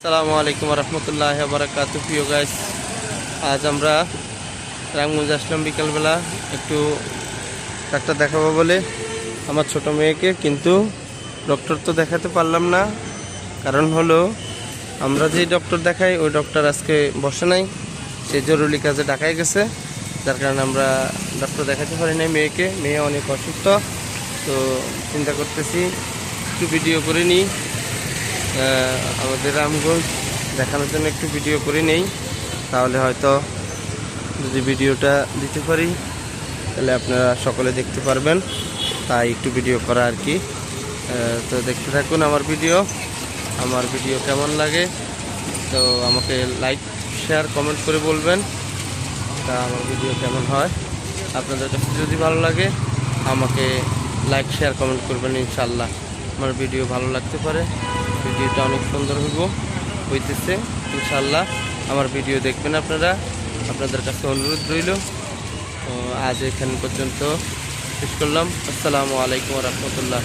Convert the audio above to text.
আসসালামু আলাইকুম রহমতুল্লাহ বারাকাত প্রিয় গাইস আজ আমরা রামগঞ্জ আসলাম বিকালবেলা। একটু ডাক্তার দেখাবো বলে। আমার ছোট মেয়েকে কিন্তু ডক্টর তো দেখাতে পারলাম না। কারণ হলো, আমরা যে ডক্টর দেখাই, ওই ডক্টর আজকে বসে নাই। সে জরুরি কাজে ঢাকায় গেছে। যার কারণে আমরা ডক্টর দেখাতে পারি নাই মেয়েকে। মেয়ে অনেক অসুস্থ। তো চিন্তা করতেছি, একটু ভিডিও করে নিই। আমাদের রামগঞ্জ দেখানোর জন্য একটু ভিডিও করে নেই। তাহলে হয়তো যদি ভিডিওটা দিতে পারি, তাহলে আপনারা সকলে দেখতে পারবেন। তাই একটু ভিডিও করা আর কি। তো দেখতে থাকুন আমার ভিডিও আমার ভিডিও কেমন লাগে? তো আমাকে লাইক শেয়ার কমেন্ট করে বলবেন তা আমার ভিডিও কেমন হয়। আপনাদের কাছে যদি ভালো লাগে, আমাকে লাইক শেয়ার কমেন্ট করবেন ইনশাল্লাহ। আমার ভিডিও ভালো লাগতে পারে। ভিডিওটা অনেক সুন্দর হইব, হইতেছে ইনশাল্লাহ আমার ভিডিও দেখবেন আপনারা। আপনাদের কাছে অনুরোধ রইল। আজ এখান পর্যন্ত শেষ করলাম। আসসালামু আলাইকুম রহমতুল্লাহ।